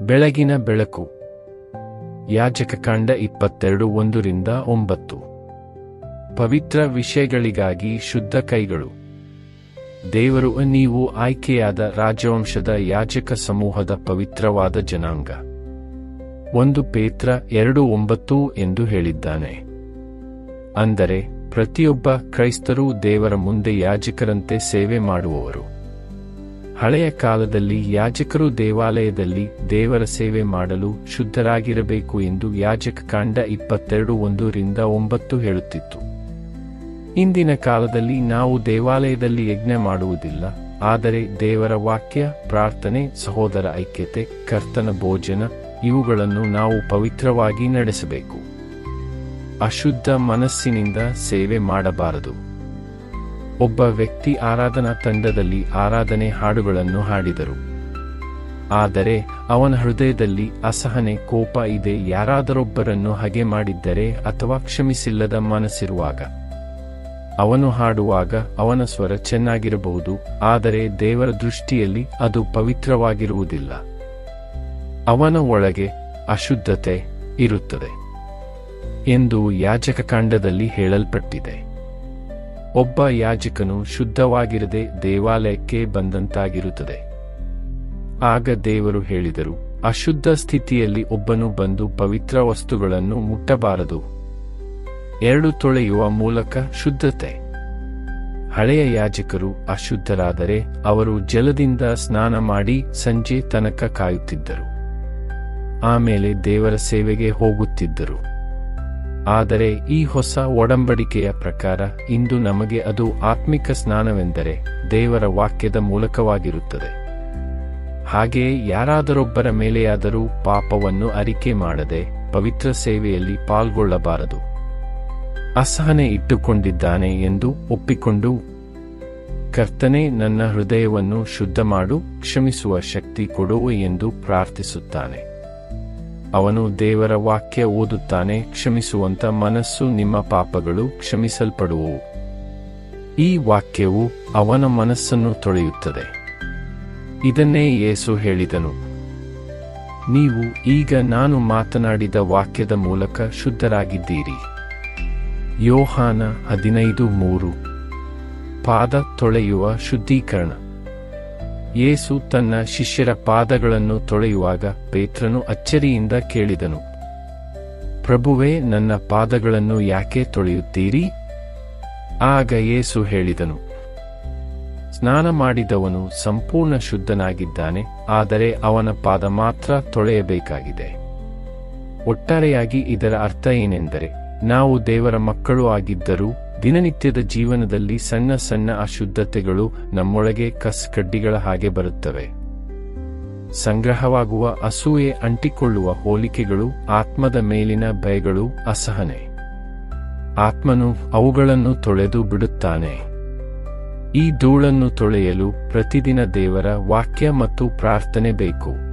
ಬೆಳಗಿನ ಬೆಳಕು. ಯಾಜಕ ಕಾಂಡ ಇಪ್ಪತ್ತೆರಡು ಒಂದರಿಂದ ಒಂಬತ್ತು. ಪವಿತ್ರ ವಿಷಯಗಳಿಗಾಗಿ ಶುದ್ಧ ಕೈಗಳು. ದೇವರು ನೀವು ಆಯ್ಕೆಯಾದ ರಾಜವಂಶದ ಯಾಜಕ ಸಮೂಹದ ಪವಿತ್ರವಾದ ಜನಾಂಗ. ಒಂದು ಪೇತ್ರ ಎರಡು ಒಂಬತ್ತು ಎಂದು ಹೇಳಿದ್ದಾನೆ. ಅಂದರೆ, ಪ್ರತಿಯೊಬ್ಬ ಕ್ರೈಸ್ತರೂ ದೇವರ ಮುಂದೆ ಯಾಜಕರಂತೆ ಸೇವೆ ಮಾಡುವವರು. ಹಳೆಯ ಕಾಲದಲ್ಲಿ ಯಾಜಕರು ದೇವಾಲಯದಲ್ಲಿ ದೇವರ ಸೇವೆ ಮಾಡಲು ಶುದ್ಧರಾಗಿರಬೇಕು ಎಂದು ಯಾಜಕ ಕಾಂಡ ಇಪ್ಪತ್ತೆರಡು ಒಂದರಿಂದ ಒಂಬತ್ತು ಹೇಳುತ್ತಿತ್ತು. ಇಂದಿನ ಕಾಲದಲ್ಲಿ ನಾವು ದೇವಾಲಯದಲ್ಲಿ ಯಜ್ಞ ಮಾಡುವುದಿಲ್ಲ, ಆದರೆ ದೇವರ ವಾಕ್ಯ, ಪ್ರಾರ್ಥನೆ, ಸಹೋದರ ಐಕ್ಯತೆ, ಕರ್ತನ ಭೋಜನ ಇವುಗಳನ್ನು ನಾವು ಪವಿತ್ರವಾಗಿ ನಡೆಸಬೇಕು. ಅಶುದ್ಧ ಮನಸ್ಸಿನಿಂದ ಸೇವೆ ಮಾಡಬಾರದು. ಒಬ್ಬ ವ್ಯಕ್ತಿ ಆರಾಧನಾ ತಂಡದಲ್ಲಿ ಆರಾಧನೆ ಹಾಡುಗಳನ್ನು ಹಾಡಿದರು. ಆದರೆ ಅವನ ಹೃದಯದಲ್ಲಿ ಅಸಹನೆ, ಕೋಪ ಇದೆ, ಯಾರಾದರೊಬ್ಬರನ್ನು ಹಗೆ ಮಾಡಿದ್ದರೆ ಅಥವಾ ಕ್ಷಮಿಸಿಲ್ಲದ ಮನಸ್ಸಿರುವಾಗ. ಅವನು ಹಾಡುವಾಗ ಅವನ ಸ್ವರ ಚೆನ್ನಾಗಿರಬಹುದು, ಆದರೆ ದೇವರ ದೃಷ್ಟಿಯಲ್ಲಿ ಅದು ಪವಿತ್ರವಾಗಿರುವುದಿಲ್ಲ. ಅವನ ಒಳಗೆ ಅಶುದ್ಧತೆ ಇರುತ್ತದೆ ಎಂದು ಯಾಜಕ ಕಾಂಡದಲ್ಲಿ ಹೇಳಲ್ಪಟ್ಟಿದೆ. ಒಬ್ಬ ಯಾಜಕನು ಶುದ್ಧವಾಗಿರದೆ ದೇವಾಲಯಕ್ಕೆ ಬಂದಂತಾಗಿರುತ್ತದೆ. ಆಗ ದೇವರು ಹೇಳಿದರು, ಅಶುದ್ಧ ಸ್ಥಿತಿಯಲ್ಲಿ ಒಬ್ಬನು ಬಂದು ಪವಿತ್ರ ವಸ್ತುಗಳನ್ನು ಮುಟ್ಟಬಾರದು. ಎರಡು ತೊಳೆಯುವ ಮೂಲಕ ಶುದ್ಧತೆ. ಹಳೆಯ ಯಾಜಕರು ಅಶುದ್ಧರಾದರೆ ಅವರು ಜಲದಿಂದ ಸ್ನಾನ ಮಾಡಿ ಸಂಜೆ ತನಕ ಕಾಯುತ್ತಿದ್ದರು. ಆಮೇಲೆ ದೇವರ ಸೇವೆಗೆ ಹೋಗುತ್ತಿದ್ದರು. ಆದರೆ ಈ ಹೊಸ ಒಡಂಬಡಿಕೆಯ ಪ್ರಕಾರ ಇಂದು ನಮಗೆ ಅದು ಆತ್ಮಿಕ ಸ್ನಾನವೆಂದರೆ ದೇವರ ವಾಕ್ಯದ ಮೂಲಕವಾಗಿರುತ್ತದೆ. ಹಾಗೆಯೇ ಯಾರಾದರೊಬ್ಬರ ಮೇಲೆಯಾದರೂ ಪಾಪವನ್ನು ಅರಿಕೆ ಮಾಡದೆ ಪವಿತ್ರ ಸೇವೆಯಲ್ಲಿ ಪಾಲ್ಗೊಳ್ಳಬಾರದು. ಅಸಹನೆ ಇಟ್ಟುಕೊಂಡಿದ್ದಾನೆ ಎಂದು ಒಪ್ಪಿಕೊಂಡು ಕರ್ತನೆ ನನ್ನ ಹೃದಯವನ್ನು ಶುದ್ಧ ಮಾಡು ಕ್ಷಮಿಸುವ ಶಕ್ತಿ ಕೊಡು ಎಂದು ಪ್ರಾರ್ಥಿಸುತ್ತಾನೆ. ಅವನು ದೇವರ ವಾಕ್ಯ ಓದುತ್ತಾನೆ, ಕ್ಷಮಿಸುವಂತ ಮನಸ್ಸು ನಿಮ್ಮ ಪಾಪಗಳು ಕ್ಷಮಿಸಲ್ಪಡುವವು. ಈ ವಾಕ್ಯವು ಅವನ ಮನಸ್ಸನ್ನು ತೊಳೆಯುತ್ತದೆ. ಇದನ್ನೇ ಯೇಸು ಹೇಳಿದನು. ನೀವು ಈಗ ನಾನು ಮಾತನಾಡಿದ ವಾಕ್ಯದ ಮೂಲಕ ಶುದ್ಧರಾಗಿದ್ದೀರಿ. ಯೋಹಾನ ಹದಿನೈದು ಮೂರು. ಪಾದ ತೊಳೆಯುವ ಶುದ್ಧೀಕರಣ. ಯೇಸು ತನ್ನ ಶಿಷ್ಯರ ಪಾದಗಳನ್ನು ತೊಳೆಯುವಾಗ ಪೇತ್ರನು ಅಚ್ಚರಿಯಿಂದ ಕೇಳಿದನು, ಪ್ರಭುವೇ, ನನ್ನ ಪಾದಗಳನ್ನು ಯಾಕೆ ತೊಳೆಯುತ್ತೀರಿ? ಆಗ ಯೇಸು ಹೇಳಿದನು, ಸ್ನಾನ ಮಾಡಿದವನು ಸಂಪೂರ್ಣ ಶುದ್ಧನಾಗಿದ್ದಾನೆ, ಆದರೆ ಅವನ ಪಾದ ಮಾತ್ರ ತೊಳೆಯಬೇಕಾಗಿದೆ. ಒಟ್ಟಾರೆಯಾಗಿ ಇದರ ಅರ್ಥ ಏನೆಂದರೆ, ನಾವು ದೇವರ ಮಕ್ಕಳು ಆಗಿದ್ದರೂ ದಿನನಿತ್ಯದ ಜೀವನದಲ್ಲಿ ಸಣ್ಣ ಸಣ್ಣ ಅಶುದ್ಧತೆಗಳು ನಮ್ಮೊಳಗೆ ಕಸ್ ಕಡ್ಡಿಗಳ ಹಾಗೆ ಬರುತ್ತವೆ. ಸಂಗ್ರಹವಾಗುವ ಅಸೂಯೆ ಅಂಟಿಕೊಳ್ಳುವ ಹೋಲಿಕೆಗಳು ಆತ್ಮದ ಮೇಲಿನ ಭಯಗಳು ಅಸಹನೆ. ಆತ್ಮನು ಅವುಗಳನ್ನು ತೊಳೆದು ಬಿಡುತ್ತಾನೆ. ಈ ಧೂಳನ್ನು ತೊಳೆಯಲು ಪ್ರತಿದಿನ ದೇವರ ವಾಕ್ಯ ಮತ್ತು ಪ್ರಾರ್ಥನೆ ಬೇಕು.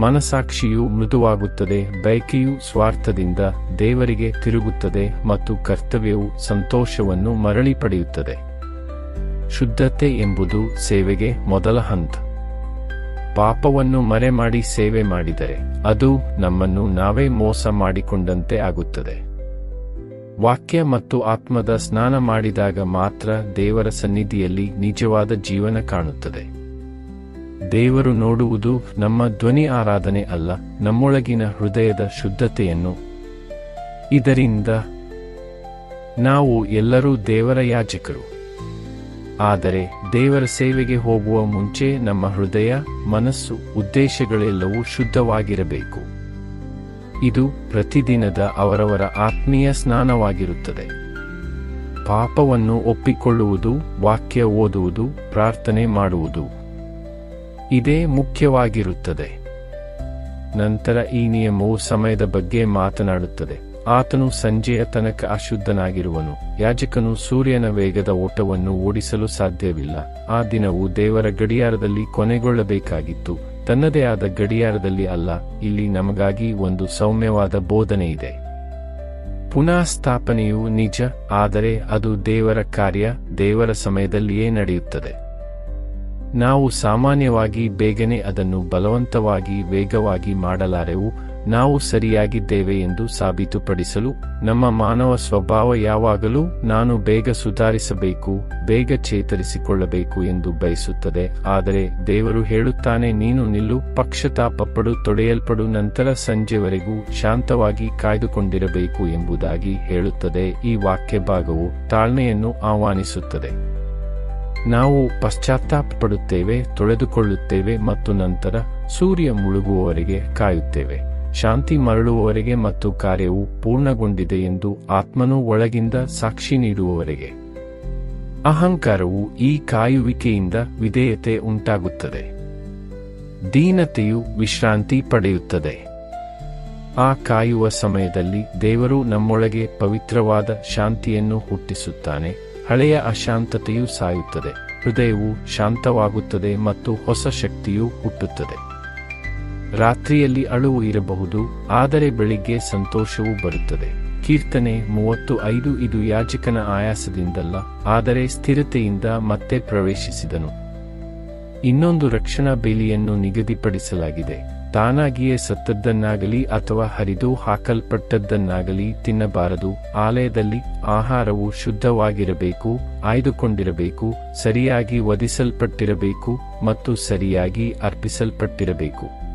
ಮನಸಾಕ್ಷಿಯು ಮೃದುವಾಗುತ್ತದೆ, ಬಯಕೆಯು ಸ್ವಾರ್ಥದಿಂದ ದೇವರಿಗೆ ತಿರುಗುತ್ತದೆ ಮತ್ತು ಕರ್ತವ್ಯವು ಸಂತೋಷವನ್ನು ಮರಳಿ ಪಡೆಯುತ್ತದೆ. ಶುದ್ಧತೆ ಎಂಬುದು ಸೇವೆಗೆ ಮೊದಲ ಹಂತ. ಪಾಪವನ್ನು ಮರೆಮಾಡಿ ಸೇವೆ ಮಾಡಿದರೆ ಅದು ನಮ್ಮನ್ನು ನಾವೇ ಮೋಸ ಮಾಡಿಕೊಂಡಂತೆ ಆಗುತ್ತದೆ. ವಾಕ್ಯ ಮತ್ತು ಆತ್ಮದ ಸ್ನಾನ ಮಾಡಿದಾಗ ಮಾತ್ರ ದೇವರ ಸನ್ನಿಧಿಯಲ್ಲಿ ನಿಜವಾದ ಜೀವನ ಕಾಣುತ್ತದೆ. ದೇವರು ನೋಡುವುದು ನಮ್ಮ ಧ್ವನಿ ಆರಾಧನೆ ಅಲ್ಲ, ನಮ್ಮೊಳಗಿನ ಹೃದಯದ ಶುದ್ಧತೆಯನ್ನು. ಇದರಿಂದ ನಾವು ಎಲ್ಲರೂ ದೇವರ ಯಾಜಕರು. ಆದರೆ ದೇವರ ಸೇವೆಗೆ ಹೋಗುವ ಮುಂಚೆ ನಮ್ಮ ಹೃದಯ, ಮನಸ್ಸು, ಉದ್ದೇಶಗಳೆಲ್ಲವೂ ಶುದ್ಧವಾಗಿರಬೇಕು. ಇದು ಪ್ರತಿದಿನದ ಅವರವರ ಆತ್ಮೀಯ ಸ್ನಾನವಾಗಿರುತ್ತದೆ. ಪಾಪವನ್ನು ಒಪ್ಪಿಕೊಳ್ಳುವುದು, ವಾಕ್ಯ ಓದುವುದು, ಪ್ರಾರ್ಥನೆ ಮಾಡುವುದು. ಇದೇ ಮುಖ್ಯವಾಗಿರುತ್ತದೆ. ನಂತರ ಈ ನಿಯಮವು ಸಮಯದ ಬಗ್ಗೆ ಮಾತನಾಡುತ್ತದೆ. ಆತನು ಸಂಜೆಯ ತನಕ ಅಶುದ್ಧನಾಗಿರುವನು. ಯಾಜಕನು ಸೂರ್ಯನ ವೇಗದ ಓಟವನ್ನು ಓಡಿಸಲು ಸಾಧ್ಯವಿಲ್ಲ. ಆ ದಿನವು ದೇವರ ಗಡಿಯಾರದಲ್ಲಿ ಕೊನೆಗೊಳ್ಳಬೇಕಾಗಿತ್ತು. ತನ್ನದೇ ಆದ ಗಡಿಯಾರದಲ್ಲಿ ಅಲ್ಲ, ಇಲ್ಲಿ ನಮಗಾಗಿ ಒಂದು ಸೌಮ್ಯವಾದ ಬೋಧನೆ ಇದೆ. ಪುನಃ ಸ್ಥಾಪನೆಯು ನಿಜ, ಆದರೆ ಅದು ದೇವರ ಕಾರ್ಯ, ದೇವರ ಸಮಯದಲ್ಲಿಯೇ ನಡೆಯುತ್ತದೆ. ನಾವು ಸಾಮಾನ್ಯವಾಗಿ ಬೇಗನೆ ಅದನ್ನು ಬಲವಂತವಾಗಿ ವೇಗವಾಗಿ ಮಾಡಲಾರೆವು, ನಾವು ಸರಿಯಾಗಿದ್ದೇವೆ ಎಂದು ಸಾಬೀತುಪಡಿಸಲು, ನಮ್ಮ ಮಾನವ ಸ್ವಭಾವ ಯಾವಾಗಲೂ ನಾನು ಬೇಗ ಸುಧಾರಿಸಬೇಕು, ಬೇಗ ಚೇತರಿಸಿಕೊಳ್ಳಬೇಕು ಎಂದು ಬಯಸುತ್ತದೆ, ಆದರೆ ದೇವರು ಹೇಳುತ್ತಾನೆ, ನೀನು ನಿಲ್ಲು ಪಕ್ಷತಾಪಪಡು ತೊಡೆಯಲ್ಪಡು, ನಂತರ ಸಂಜೆವರೆಗೂ ಶಾಂತವಾಗಿ ಕಾಯ್ದುಕೊಂಡಿರಬೇಕು ಎಂಬುದಾಗಿ ಹೇಳುತ್ತದೆ ಈ ವಾಕ್ಯ ಭಾಗವು ತಾಳ್ಮೆಯನ್ನು ಆಹ್ವಾನಿಸುತ್ತದೆ. ನಾವು ಪಶ್ಚಾತ್ತಾಪ ಪಡುತ್ತೇವೆ ತೊಳೆದುಕೊಳ್ಳುತ್ತೇವೆ ಮತ್ತು ನಂತರ ಸೂರ್ಯ ಮುಳುಗುವವರೆಗೆ ಕಾಯುತ್ತೇವೆ. ಶಾಂತಿ ಮರಳುವವರೆಗೆ ಮತ್ತು ಕಾರ್ಯವು ಪೂರ್ಣಗೊಂಡಿದೆ ಎಂದು ಆತ್ಮನು ಒಳಗಿಂದ ಸಾಕ್ಷಿ ನೀಡುವವರೆಗೆ. ಅಹಂಕಾರವು ಈ ಕಾಯುವಿಕೆಯಿಂದ ವಿಧೇಯತೆ ಉಂಟಾಗುತ್ತದೆ. ದೀನತೆಯು ವಿಶ್ರಾಂತಿ ಪಡೆಯುತ್ತದೆ. ಆ ಕಾಯುವ ಸಮಯದಲ್ಲಿ ದೇವರು ನಮ್ಮೊಳಗೆ ಪವಿತ್ರವಾದ ಶಾಂತಿಯನ್ನು ಹುಟ್ಟಿಸುತ್ತಾನೆ. ಹಳೆಯ ಅಶಾಂತತೆಯು ಸಾಯುತ್ತದೆ. ಹೃದಯವು ಶಾಂತವಾಗುತ್ತದೆ ಮತ್ತು ಹೊಸ ಶಕ್ತಿಯು ಹುಟ್ಟುತ್ತದೆ. ರಾತ್ರಿಯಲ್ಲಿ ಅಳುವು ಇರಬಹುದು, ಆದರೆ ಬೆಳಿಗ್ಗೆ ಸಂತೋಷವೂ ಬರುತ್ತದೆ. ಕೀರ್ತನೆ ಮೂವತ್ತು ಐದು ಇದು ಯಾಜಕನ ಆಯಾಸದಿಂದಲ್ಲ, ಆದರೆ ಸ್ಥಿರತೆಯಿಂದ ಮತ್ತೆ ಪ್ರವೇಶಿಸಿದನು. ಇನ್ನೊಂದು ರಕ್ಷಣಾ ಬೇಲಿಯನ್ನು ನಿಗದಿಪಡಿಸಲಾಗಿದೆ. ತಾನಾಗಿಯೇ ಸತ್ತದ್ದನ್ನಾಗಲಿ ಅಥವಾ ಹರಿದು ಹಾಕಲ್ಪಟ್ಟದ್ದನ್ನಾಗಲಿ ತಿನ್ನಬಾರದು. ಆಲಯದಲ್ಲಿ ಆಹಾರವು ಶುದ್ಧವಾಗಿರಬೇಕು, ಆಯ್ದುಕೊಂಡಿರಬೇಕು, ಸರಿಯಾಗಿ ವಧಿಸಲ್ಪಟ್ಟಿರಬೇಕು ಮತ್ತು ಸರಿಯಾಗಿ ಅರ್ಪಿಸಲ್ಪಟ್ಟಿರಬೇಕು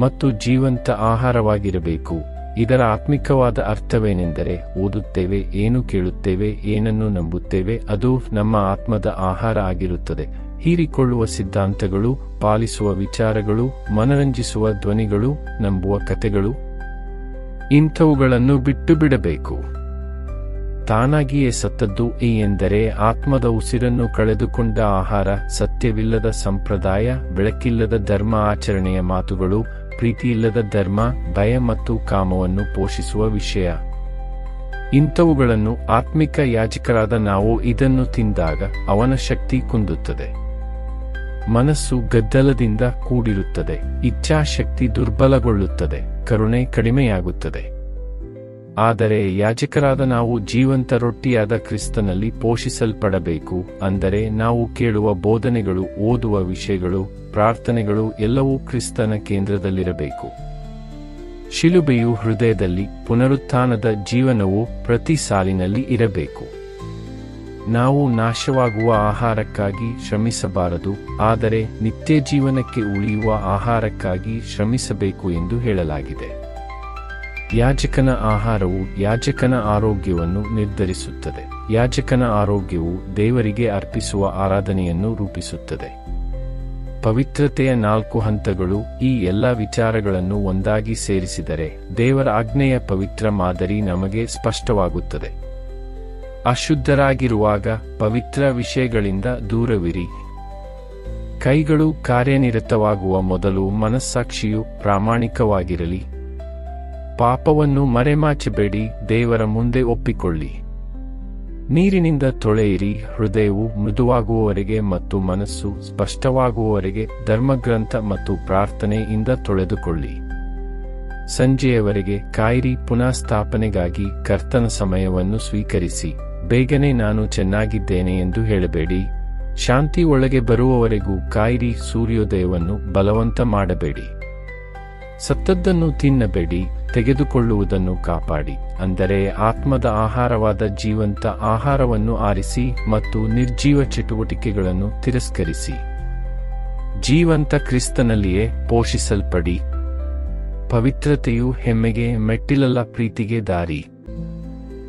ಮತ್ತು ಜೀವಂತ ಆಹಾರವಾಗಿರಬೇಕು. ಇದರ ಆತ್ಮಿಕವಾದ ಅರ್ಥವೇನೆಂದರೆ ಓದುತ್ತೇವೆ, ಏನು ಕೇಳುತ್ತೇವೆ, ಏನನ್ನು ನಂಬುತ್ತೇವೆ, ಅದು ನಮ್ಮ ಆತ್ಮದ ಆಹಾರ ಆಗಿರುತ್ತದೆ. ಹೀರಿಕೊಳ್ಳುವ ಸಿದ್ಧಾಂತಗಳು, ಪಾಲಿಸುವ ವಿಚಾರಗಳು, ಮನರಂಜಿಸುವ ಧ್ವನಿಗಳು, ನಂಬುವ ಕಥೆಗಳು. ಇಂಥವುಗಳನ್ನು ಬಿಟ್ಟು ಬಿಡಬೇಕು. ತಾನಾಗಿಯೇ ಸತ್ತದ್ದು ಈ ಎಂದರೆ ಆತ್ಮದ ಉಸಿರನ್ನು ಕಳೆದುಕೊಂಡ ಆಹಾರ, ಸತ್ಯವಿಲ್ಲದ ಸಂಪ್ರದಾಯ, ಬೆಳಕಿಲ್ಲದ ಧರ್ಮ ಆಚರಣೆಯ ಮಾತುಗಳು, ಪ್ರೀತಿಯಿಲ್ಲದ ಧರ್ಮ, ಭಯ ಮತ್ತು ಕಾಮವನ್ನು ಪೋಷಿಸುವ ವಿಷಯ. ಇಂಥವುಗಳನ್ನು ಆತ್ಮಿಕ ಯಾಜಕರಾದ ನಾವು ಇದನ್ನು ತಿಂದಾಗ ಅವನ ಶಕ್ತಿ ಕುಂದುತ್ತದೆ. ಮನಸ್ಸು ಗದ್ದಲದಿಂದ ಕೂಡಿರುತ್ತದೆ, ಇಚ್ಛಾಶಕ್ತಿ ದುರ್ಬಲಗೊಳ್ಳುತ್ತದೆ, ಕರುಣೆ ಕಡಿಮೆಯಾಗುತ್ತದೆ. ಆದರೆ ಯಾಜಕರಾದ ನಾವು ಜೀವಂತ ರೊಟ್ಟಿಯಾದ ಕ್ರಿಸ್ತನಲ್ಲಿ ಪೋಷಿಸಲ್ಪಡಬೇಕು, ಅಂದರೆ ನಾವು ಕೇಳುವ ಬೋಧನೆಗಳು, ಓದುವ ವಿಷಯಗಳು, ಪ್ರಾರ್ಥನೆಗಳು ಎಲ್ಲವೂ ಕ್ರಿಸ್ತನ ಕೇಂದ್ರದಲ್ಲಿರಬೇಕು. ಶಿಲುಬೆಯು ಹೃದಯದಲ್ಲಿ ಪುನರುತ್ಥಾನದ ಜೀವನವು ಪ್ರತಿ ಸಾಲಿನಲ್ಲಿ ಇರಬೇಕು. ನಾವು ನಾಶವಾಗುವ ಆಹಾರಕ್ಕಾಗಿ ಶ್ರಮಿಸಬಾರದು, ಆದರೆ ನಿತ್ಯ ಜೀವನಕ್ಕೆ ಉಳಿಯುವ ಆಹಾರಕ್ಕಾಗಿ ಶ್ರಮಿಸಬೇಕು ಎಂದು ಹೇಳಲಾಗಿದೆ. ಯಾಜಕನ ಆಹಾರವು ಯಾಜಕನ ಆರೋಗ್ಯವನ್ನು ನಿರ್ಧರಿಸುತ್ತದೆ. ಯಾಜಕನ ಆರೋಗ್ಯವು ದೇವರಿಗೆ ಅರ್ಪಿಸುವ ಆರಾಧನೆಯನ್ನು ರೂಪಿಸುತ್ತದೆ. ಪವಿತ್ರತೆಯ ನಾಲ್ಕು ಹಂತಗಳು ಈ ಎಲ್ಲ ವಿಚಾರಗಳನ್ನು ಒಂದಾಗಿ ಸೇರಿಸಿದರೆ ದೇವರ ಆಜ್ಞೆಯ ಪವಿತ್ರ ಮಾದರಿ ನಮಗೆ ಸ್ಪಷ್ಟವಾಗುತ್ತದೆ. ಅಶುದ್ಧರಾಗಿರುವಾಗ ಪವಿತ್ರ ವಿಷಯಗಳಿಂದ ದೂರವಿರಿ. ಕೈಗಳು ಕಾರ್ಯನಿರತವಾಗುವ ಮೊದಲು ಮನಸ್ಸಾಕ್ಷಿಯು ಪ್ರಾಮಾಣಿಕವಾಗಿರಲಿ. ಪಾಪವನ್ನು ಮರೆಮಾಚಬೇಡಿ, ದೇವರ ಮುಂದೆ ಒಪ್ಪಿಕೊಳ್ಳಿ. ನೀರಿನಿಂದ ತೊಳೆಯಿರಿ, ಹೃದಯವು ಮೃದುವಾಗುವವರೆಗೆ ಮತ್ತು ಮನಸ್ಸು ಸ್ಪಷ್ಟವಾಗುವವರೆಗೆ ಧರ್ಮಗ್ರಂಥ ಮತ್ತು ಪ್ರಾರ್ಥನೆಯಿಂದ ತೊಳೆದುಕೊಳ್ಳಿ. ಸಂಜೆಯವರೆಗೆ ಕಾಯಿರಿ, ಪುನಃಸ್ಥಾಪನೆಗಾಗಿ ಕರ್ತನ ಸಮಯವನ್ನು ಸ್ವೀಕರಿಸಿ. ಬೇಗನೆ ನಾನು ಚೆನ್ನಾಗಿದ್ದೇನೆ ಎಂದು ಹೇಳಬೇಡಿ. ಶಾಂತಿ ಒಳಗೆ ಬರುವವರೆಗೂ ಕಾಯಿರಿ ಸೂರ್ಯೋದಯವನ್ನು ಬಲವಂತ ಮಾಡಬೇಡಿ. ಸತ್ತದ್ದನ್ನು ತಿನ್ನಬೇಡಿ, ತೆಗೆದುಕೊಳ್ಳುವುದನ್ನು ಕಾಪಾಡಿ, ಅಂದರೆ ಆತ್ಮದ ಆಹಾರವಾದ ಜೀವಂತ ಆಹಾರವನ್ನು ಆರಿಸಿ ಮತ್ತು ನಿರ್ಜೀವ ಚಟುವಟಿಕೆಗಳನ್ನು ತಿರಸ್ಕರಿಸಿ. ಜೀವಂತ ಕ್ರಿಸ್ತನಲ್ಲಿಯೇ ಪೋಷಿಸಲ್ಪಡಿ. ಪವಿತ್ರತೆಯು ಹೆಮ್ಮೆಗೆ ಮೆಟ್ಟಿಲಲ್ಲ ಪ್ರೀತಿಗೆ ದಾರಿ.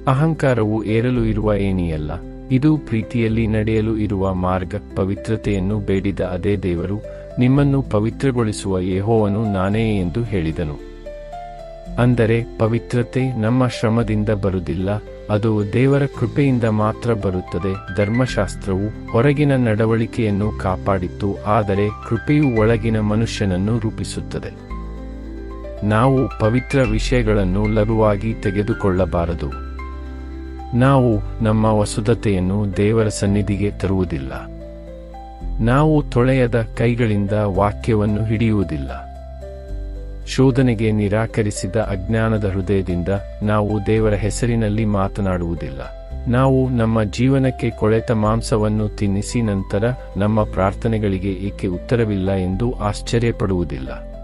ಅಹಂಕಾರವು ಏರಲು ಇರುವ ಏಣಿಯಲ್ಲ ಇದು ಪ್ರೀತಿಯಲ್ಲಿ ನಡೆಯಲು ಇರುವ ಮಾರ್ಗ, ಪವಿತ್ರತೆಯನ್ನು ಬೇಡಿದ ಅದೇ ದೇವರು, ನಿಮ್ಮನ್ನು ಪವಿತ್ರಗೊಳಿಸುವ ಯೆಹೋವನು ನಾನೇ ಎಂದು ಹೇಳಿದನು. ಅಂದರೆ, ಪವಿತ್ರತೆ ನಮ್ಮ ಶ್ರಮದಿಂದ ಬರುವುದಿಲ್ಲ, ಅದು ದೇವರ ಕೃಪೆಯಿಂದ ಮಾತ್ರ ಬರುತ್ತದೆ. ಧರ್ಮಶಾಸ್ತ್ರವು ಹೊರಗಿನ ನಡವಳಿಕೆಯನ್ನು ಕಾಪಾಡಿತ್ತು, ಆದರೆ ಕೃಪೆಯು ಒಳಗಿನ ಮನುಷ್ಯನನ್ನು ರೂಪಿಸುತ್ತದೆ. ನಾವು ಪವಿತ್ರ ವಿಷಯಗಳನ್ನು ಲಘುವಾಗಿ ತೆಗೆದುಕೊಳ್ಳಬಾರದು. ನಾವು ನಮ್ಮ ವಸುದತೆಯನ್ನು ದೇವರ ಸನ್ನಿಧಿಗೆ ತರುವುದಿಲ್ಲ. ನಾವು ತೊಳೆಯದ ಕೈಗಳಿಂದ ವಾಕ್ಯವನ್ನು ಹಿಡಿಯುವುದಿಲ್ಲ. ಶೋಧನೆಗೆ ನಿರಾಕರಿಸಿದ ಅಜ್ಞಾನದ ಹೃದಯದಿಂದ ನಾವು ದೇವರ ಹೆಸರಿನಲ್ಲಿ ಮಾತನಾಡುವುದಿಲ್ಲ. ನಾವು ನಮ್ಮ ಜೀವನಕ್ಕೆ ಕೊಳೆತ ಮಾಂಸವನ್ನು ತಿನ್ನಿಸಿ ನಂತರ ನಮ್ಮ ಪ್ರಾರ್ಥನೆಗಳಿಗೆ ಏಕೆ ಉತ್ತರವಿಲ್ಲ ಎಂದು ಆಶ್ಚರ್ಯಪಡುವುದಿಲ್ಲ.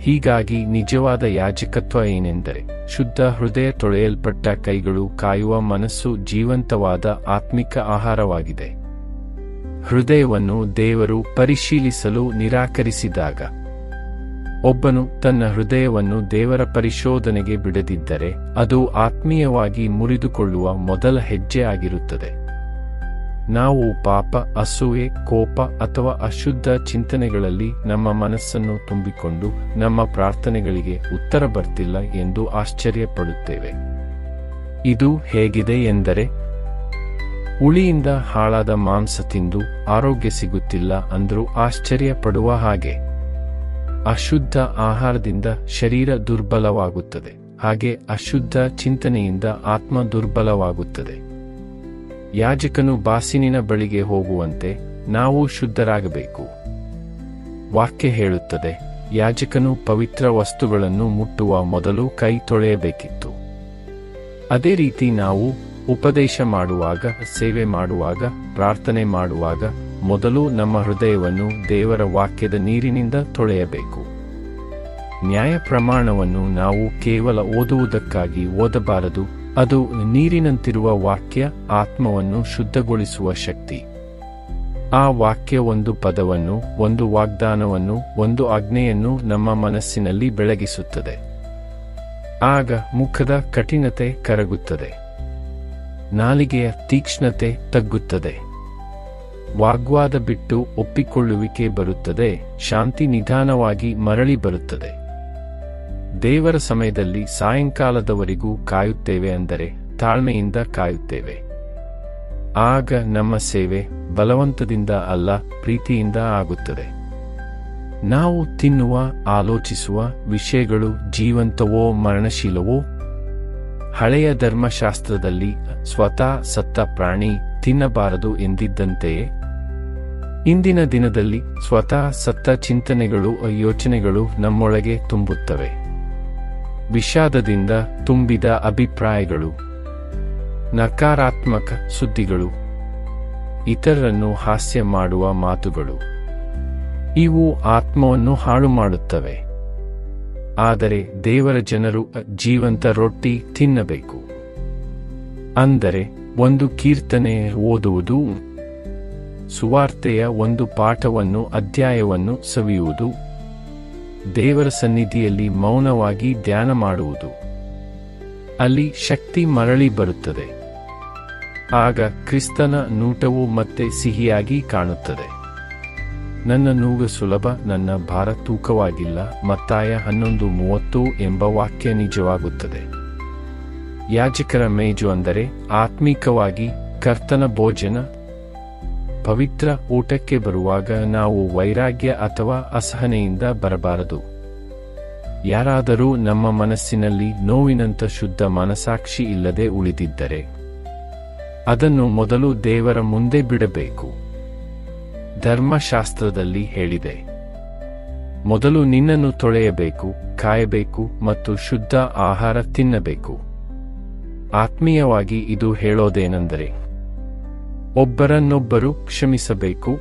ಹೀಗಾಗಿ ನಿಜವಾದ ಯಾಜಕತ್ವ ಏನೆಂದರೆ, ಶುದ್ಧ ಹೃದಯ ತೊಳೆಯಲ್ಪಟ್ಟ ಕೈಗಳು ಕಾಯುವ ಮನಸ್ಸು ಜೀವಂತವಾದ ಆತ್ಮಿಕ ಆಹಾರವಾಗಿದೆ. ಹೃದಯವನ್ನು ದೇವರು ಪರಿಶೀಲಿಸಲು ನಿರಾಕರಿಸಿದಾಗ, ಒಬ್ಬನು ತನ್ನ ಹೃದಯವನ್ನು ದೇವರ ಪರಿಶೋಧನೆಗೆ ಬಿಡದಿದ್ದರೆ ಅದು ಆತ್ಮೀಯವಾಗಿ ಮುರಿದುಕೊಳ್ಳುವ ಮೊದಲ ಹೆಜ್ಜೆ ಆಗಿರುತ್ತದೆ. ನಾವು ಪಾಪ, ಅಸೂಯೆ, ಕೋಪ ಅಥವಾ ಅಶುದ್ಧ ಚಿಂತನೆಗಳಲ್ಲಿ ನಮ್ಮ ಮನಸ್ಸನ್ನು ತುಂಬಿಕೊಂಡು ನಮ್ಮ ಪ್ರಾರ್ಥನೆಗಳಿಗೆ ಉತ್ತರ ಬರ್ತಿಲ್ಲ ಎಂದು ಆಶ್ಚರ್ಯಪಡುತ್ತೇವೆ. ಇದು ಹೇಗಿದೆ ಎಂದರೆ ಉಳಿಯಿಂದ ಹಾಳಾದ ಮಾಂಸ ತಿಂದು ಆರೋಗ್ಯ ಸಿಗುತ್ತಿಲ್ಲ ಅಂದರೂ ಆಶ್ಚರ್ಯ ಪಡುವ ಹಾಗೆ. ಅಶುದ್ಧ ಆಹಾರದಿಂದ ಶರೀರ ದುರ್ಬಲವಾಗುತ್ತದೆ, ಹಾಗೆ ಅಶುದ್ಧ ಚಿಂತನೆಯಿಂದ ಆತ್ಮ ದುರ್ಬಲವಾಗುತ್ತದೆ. ಯಾಜಕನು ಬಾಸಿನಿನ ಬಳಿಗೆ ಹೋಗುವಂತೆ ನಾವು ಶುದ್ಧರಾಗಬೇಕು. ವಾಕ್ಯ ಹೇಳುತ್ತದೆ, ಯಾಜಕನು ಪವಿತ್ರ ವಸ್ತುಗಳನ್ನು ಮುಟ್ಟುವ ಮೊದಲು ಕೈ ತೊಳೆಯಬೇಕಿತ್ತು. ಅದೇ ರೀತಿ ನಾವು ಉಪದೇಶ ಮಾಡುವಾಗ, ಸೇವೆ ಮಾಡುವಾಗ, ಪ್ರಾರ್ಥನೆ ಮಾಡುವಾಗ ಮೊದಲು ನಮ್ಮ ಹೃದಯವನ್ನು ದೇವರ ವಾಕ್ಯದ ನೀರಿನಿಂದ ತೊಳೆಯಬೇಕು. ನ್ಯಾಯ ಪ್ರಮಾಣವನ್ನು ನಾವು ಕೇವಲ ಓದುವುದಕ್ಕಾಗಿ ಓದಬಾರದು. ಅದು ನೀರಿನಂತಿರುವ ವಾಕ್ಯ ಆತ್ಮವನ್ನು ಶುದ್ಧಗೊಳಿಸುವ ಶಕ್ತಿ. ಆ ವಾಕ್ಯ ಒಂದು ಪದವನ್ನು, ಒಂದು ವಾಗ್ದಾನವನ್ನು, ಒಂದು ಆಜ್ಞೆಯನ್ನು ನಮ್ಮ ಮನಸ್ಸಿನಲ್ಲಿ ಬೆಳಗಿಸುತ್ತದೆ. ಆಗ ಮುಖದ ಕಠಿಣತೆ ಕರಗುತ್ತದೆ. ನಾಲಿಗೆಯ ತೀಕ್ಷ್ಣತೆ ತಗ್ಗುತ್ತದೆ. ವಾಗ್ವಾದ ಬಿಟ್ಟು ಒಪ್ಪಿಕೊಳ್ಳುವಿಕೆ ಬರುತ್ತದೆ, ಶಾಂತಿ ನಿಧಾನವಾಗಿ ಮರಳಿ ಬರುತ್ತದೆ. ದೇವರ ಸಮಯದಲ್ಲಿ ಸಾಯಂಕಾಲದವರೆಗೂ ಕಾಯುತ್ತೇವೆ ಅಂದರೆ ತಾಳ್ಮೆಯಿಂದ ಕಾಯುತ್ತೇವೆ. ಆಗ ನಮ್ಮ ಸೇವೆ ಬಲವಂತದಿಂದ ಅಲ್ಲ, ಪ್ರೀತಿಯಿಂದ ಆಗುತ್ತದೆ. ನಾವು ತಿನ್ನುವ, ಆಲೋಚಿಸುವ ವಿಷಯಗಳು ಜೀವಂತವೋ ಮರಣಶೀಲವೋ? ಹಳೆಯ ಧರ್ಮಶಾಸ್ತ್ರದಲ್ಲಿ ಸ್ವತಃ ಸತ್ತ ಪ್ರಾಣಿ ತಿನ್ನಬಾರದು ಎಂದಿದ್ದಂತೆಯೇ? ಇಂದಿನ ದಿನದಲ್ಲಿ ಸ್ವತಃ ಸತ್ತ ಚಿಂತನೆಗಳು, ಯೋಚನೆಗಳು ನಮ್ಮೊಳಗೆ ತುಂಬುತ್ತವೆ. ವಿಷಾದದಿಂದ ತುಂಬಿದ ಅಭಿಪ್ರಾಯಗಳು. ನಕಾರಾತ್ಮಕ ಸುದ್ದಿಗಳು. ಇತರರನ್ನು ಹಾಸ್ಯ ಮಾಡುವ ಮಾತುಗಳು. ಇವು ಆತ್ಮವನ್ನು ಹಾಳು ಮಾಡುತ್ತವೆ. ಆದರೆ ದೇವರ ಜನರು ಜೀವಂತ ರೊಟ್ಟಿ ತಿನ್ನಬೇಕು. ಅಂದರೆ ಒಂದು ಕೀರ್ತನೆ ಓದುವುದು, ಸುವಾರ್ತೆಯ ಒಂದು ಪಾಠವನ್ನು, ಅಧ್ಯಾಯವನ್ನು ಸವಿಯುವುದು. ದೇವರ ಸನ್ನಿಧಿಯಲ್ಲಿ ಮೌನವಾಗಿ ಧ್ಯಾನ ಮಾಡುವುದು. ಅಲ್ಲಿ ಶಕ್ತಿ ಮರಳಿ ಬರುತ್ತದೆ. ಆಗ ಕ್ರಿಸ್ತನ ನೂಟವು ಮತ್ತೆ ಸಿಹಿಯಾಗಿ ಕಾಣುತ್ತದೆ. ನನ್ನ ನೂಗ ಸುಲಭ, ನನ್ನ ಭಾರ ತೂಕವಾಗಿಲ್ಲ, ಮತ್ತಾಯ ಹನ್ನೊಂದು ಮೂವತ್ತು ಎಂಬ ವಾಕ್ಯ ನಿಜವಾಗುತ್ತದೆ. ಯಾಜಕರ ಮೇಜು ಅಂದರೆ ಆತ್ಮೀಕವಾಗಿ ಕರ್ತನ ಭೋಜನ ಪವಿತ್ರ ಊಟಕ್ಕೆ ಬರುವಾಗ ನಾವು ವೈರಾಗ್ಯ ಅಥವಾ ಅಸಹನೆಯಿಂದ ಬರಬಾರದು. ಯಾರಾದರೂ ನಮ್ಮ ಮನಸ್ಸಿನಲ್ಲಿ ನೋವಿನಂತ ಶುದ್ಧ ಮನಸಾಕ್ಷಿ ಇಲ್ಲದೆ ಉಳಿದಿದ್ದರೆ, ಅದನ್ನು ಮೊದಲು ದೇವರ ಮುಂದೆ ಬಿಡಬೇಕು. ಧರ್ಮಶಾಸ್ತ್ರದಲ್ಲಿ ಹೇಳಿದೆ, ಮೊದಲು ನಿನ್ನನ್ನು ತೊಳೆಯಬೇಕು, ಕಾಯಬೇಕು ಮತ್ತು ಶುದ್ಧ ಆಹಾರ ತಿನ್ನಬೇಕು. ಆತ್ಮೀಯವಾಗಿ ಇದು ಹೇಳೋದೇನೆಂದರೆ ಒಬ್ಬರನ್ನೊಬ್ಬರು ಕ್ಷಮಿಸಬೇಕು.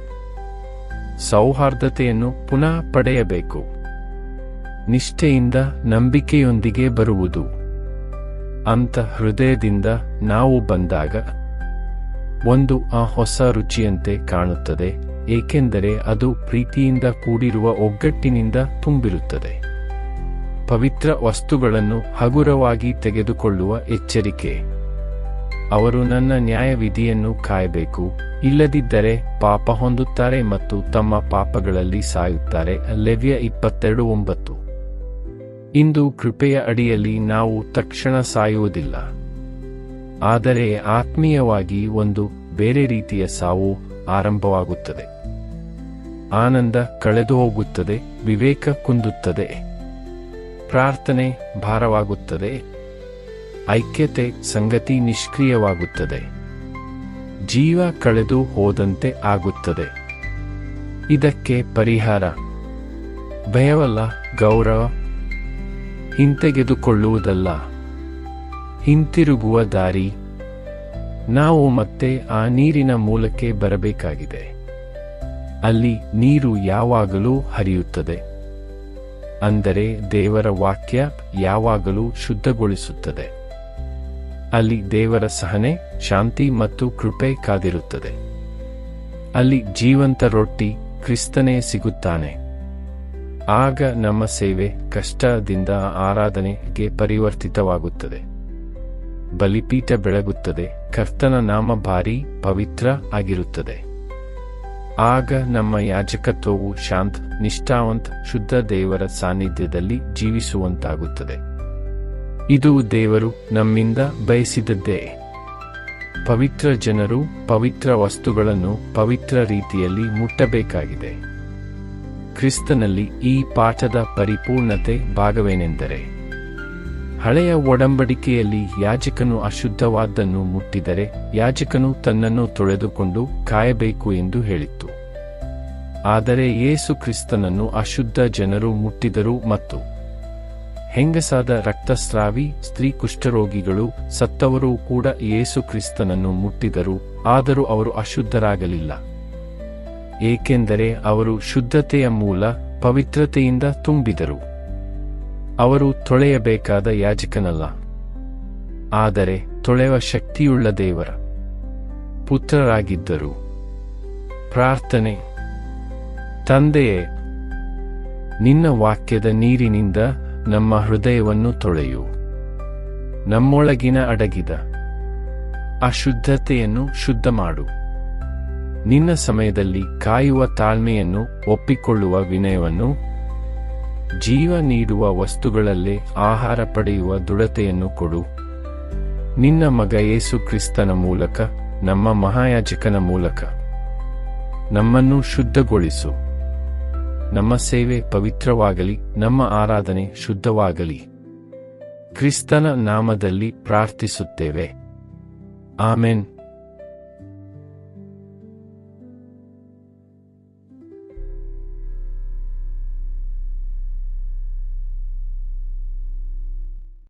ಸೌಹಾರ್ದತೆಯನ್ನು ಪುನಃ ಪಡೆಯಬೇಕು. ನಿಷ್ಠೆಯಿಂದ ನಂಬಿಕೆಯೊಂದಿಗೆ ಬರುವುದು. ಅಂತ ಹೃದಯದಿಂದ ನಾವು ಬಂದಾಗ ಒಂದು ಆ ಹೊಸ ರುಚಿಯಂತೆ ಕಾಣುತ್ತದೆ, ಏಕೆಂದರೆ ಅದು ಪ್ರೀತಿಯಿಂದ ಕೂಡಿರುವ ಒಗ್ಗಟ್ಟಿನಿಂದ ತುಂಬಿರುತ್ತದೆ. ಪವಿತ್ರ ವಸ್ತುಗಳನ್ನು ಹಗುರವಾಗಿ ತೆಗೆದುಕೊಳ್ಳುವ ಎಚ್ಚರಿಕೆ. ಅವರು ನನ್ನ ನ್ಯಾಯವಿಧಿಯನ್ನು ಕಾಯಬೇಕು. ಇಲ್ಲದಿದ್ದರೆ ಪಾಪ ಹೊಂದುತ್ತಾರೆ ಮತ್ತು ತಮ್ಮ ಪಾಪಗಳಲ್ಲಿ ಸಾಯುತ್ತಾರೆ. ಲೆವ್ಯ ಇಪ್ಪತ್ತೆರಡು ಒಂಬತ್ತು. ಇಂದು ಕೃಪೆಯ ಅಡಿಯಲ್ಲಿ ನಾವು ತಕ್ಷಣ ಸಾಯುವುದಿಲ್ಲ. ಆದರೆ ಆತ್ಮೀಯವಾಗಿ ಒಂದು ಬೇರೆ ರೀತಿಯ ಸಾವು ಆರಂಭವಾಗುತ್ತದೆ. ಆನಂದ ಕಳೆದು ಹೋಗುತ್ತದೆ ವಿವೇಕ ಕುಂದುತ್ತದೆ. ಪ್ರಾರ್ಥನೆ ಭಾರವಾಗುತ್ತದೆ. ಐಕ್ಯತೆ, ಸಂಗತಿ ನಿಷ್ಕ್ರಿಯವಾಗುತ್ತದೆ. ಜೀವ ಕಳೆದು ಹೋದಂತೆ ಆಗುತ್ತದೆ. ಇದಕ್ಕೆ ಪರಿಹಾರ. ಭಯವಲ್ಲ, ಗೌರವ. ಹಿಂತೆಗೆದುಕೊಳ್ಳುವುದಲ್ಲ. ಹಿಂತಿರುಗುವ ದಾರಿ. ನಾವು ಮತ್ತೆ ಆ ನೀರಿನ ಮೂಲಕ್ಕೆ ಬರಬೇಕಾಗಿದೆ. ಅಲ್ಲಿ ನೀರು ಯಾವಾಗಲೂ ಹರಿಯುತ್ತದೆ. ಅಂದರೆ ದೇವರ ವಾಕ್ಯ ಯಾವಾಗಲೂ ಶುದ್ಧಗೊಳಿಸುತ್ತದೆ. ಅಲ್ಲಿ ದೇವರ ಸಹನೆ, ಶಾಂತಿ ಮತ್ತು ಕೃಪೆ ಕಾದಿರುತ್ತದೆ. ಅಲ್ಲಿ ಜೀವಂತ ರೊಟ್ಟಿ ಕ್ರಿಸ್ತನೇ ಸಿಗುತ್ತಾನೆ. ಆಗ ನಮ್ಮ ಸೇವೆ ಕಷ್ಟದಿಂದ ಆರಾಧನೆಗೆ ಪರಿವರ್ತಿತವಾಗುತ್ತದೆ. ಬಲಿಪೀಠ ಬೆಳಗುತ್ತದೆ, ಕರ್ತನ ನಾಮ ಭಾರಿ, ಪವಿತ್ರ ಆಗಿರುತ್ತದೆ. ಆಗ ನಮ್ಮ ಯಾಜಕತ್ವವು ಶಾಂತ್, ನಿಷ್ಠಾವಂತ್, ಶುದ್ಧ ದೇವರ ಸಾನ್ನಿಧ್ಯದಲ್ಲಿ ಜೀವಿಸುವಂತಾಗುತ್ತದೆ. ಇದು ದೇವರು ನಮ್ಮಿಂದ ಬಯಸಿದದ್ದೇ. ಪವಿತ್ರ ಜನರು ಪವಿತ್ರ ವಸ್ತುಗಳನ್ನು ಪವಿತ್ರ ರೀತಿಯಲ್ಲಿ ಮುಟ್ಟಬೇಕಾಗಿದೆ. ಕ್ರಿಸ್ತನಲ್ಲಿ ಈ ಪಾಠದ ಪರಿಪೂರ್ಣತೆ ಭಾಗವೇನೆಂದರೆ, ಹಳೆಯ ಒಡಂಬಡಿಕೆಯಲ್ಲಿ ಯಾಜಕನು ಅಶುದ್ಧವಾದ್ದನ್ನು ಮುಟ್ಟಿದರೆ ಯಾಜಕನು ತನ್ನನ್ನು ತೊಳೆದುಕೊಂಡು ಕಾಯಬೇಕು ಎಂದು ಹೇಳಿತ್ತು. ಆದರೆ ಯೇಸು ಕ್ರಿಸ್ತನನ್ನು ಅಶುದ್ಧ ಜನರು ಮುಟ್ಟಿದರು ಮತ್ತು ಹೆಂಗಸಾದ ರಕ್ತಸ್ರಾವಿ, ಸ್ತ್ರೀ ಕುಷ್ಠರೋಗಿಗಳು ಸತ್ತವರೂ ಕೂಡ ಯೇಸು ಕ್ರಿಸ್ತನನ್ನು ಮುಟ್ಟಿದರು, ಆದರೂ ಅವರು ಅಶುದ್ಧರಾಗಲಿಲ್ಲ. ಏಕೆಂದರೆ ಅವರು ಶುದ್ಧತೆಯ ಮೂಲ, ಪವಿತ್ರತೆಯಿಂದ ತುಂಬಿದರು. ಅವರು ತೊಳೆಯಬೇಕಾದ ಯಾಜಕನಲ್ಲ. ಆದರೆ ತೊಳೆವ ಶಕ್ತಿಯುಳ್ಳ ದೇವರ ಪುತ್ರರಾಗಿದ್ದರು. ಪ್ರಾರ್ಥನೆ. ತಂದೆಯೇ, ನಿನ್ನ ವಾಕ್ಯದ ನೀರಿನಿಂದ ನಮ್ಮ ಹೃದಯವನ್ನು ತೊಳೆಯು. ನಮ್ಮೊಳಗಿನ ಅಡಗಿದ ಅಶುದ್ಧತೆಯನ್ನು ಶುದ್ಧ ಮಾಡು ನಿನ್ನ ಸಮಯದಲ್ಲಿ ಕಾಯುವ ತಾಳ್ಮೆಯನ್ನು ಒಪ್ಪಿಕೊಳ್ಳುವ ವಿನಯವನ್ನು ಜೀವ ನೀಡುವ ವಸ್ತುಗಳಲ್ಲೇ ಆಹಾರ ಪಡೆಯುವ ದೃಢತೆಯನ್ನು ಕೊಡು. ನಿನ್ನ ಮಗ ಯೇಸು ಕ್ರಿಸ್ತನ ಮೂಲಕ, ನಮ್ಮ ಮಹಾಯಾಜಕನ ಮೂಲಕ ನಮ್ಮನ್ನು ಶುದ್ಧಗೊಳಿಸು. ನಮ್ಮ ಸೇವೆ ಪವಿತ್ರವಾಗಲಿ ನಮ್ಮ ಆರಾಧನೆ ಶುದ್ಧವಾಗಲಿ. ಕ್ರಿಸ್ತನ ನಾಮದಲ್ಲಿ ಪ್ರಾರ್ಥಿಸುತ್ತೇವೆ. ಆಮೆನ್.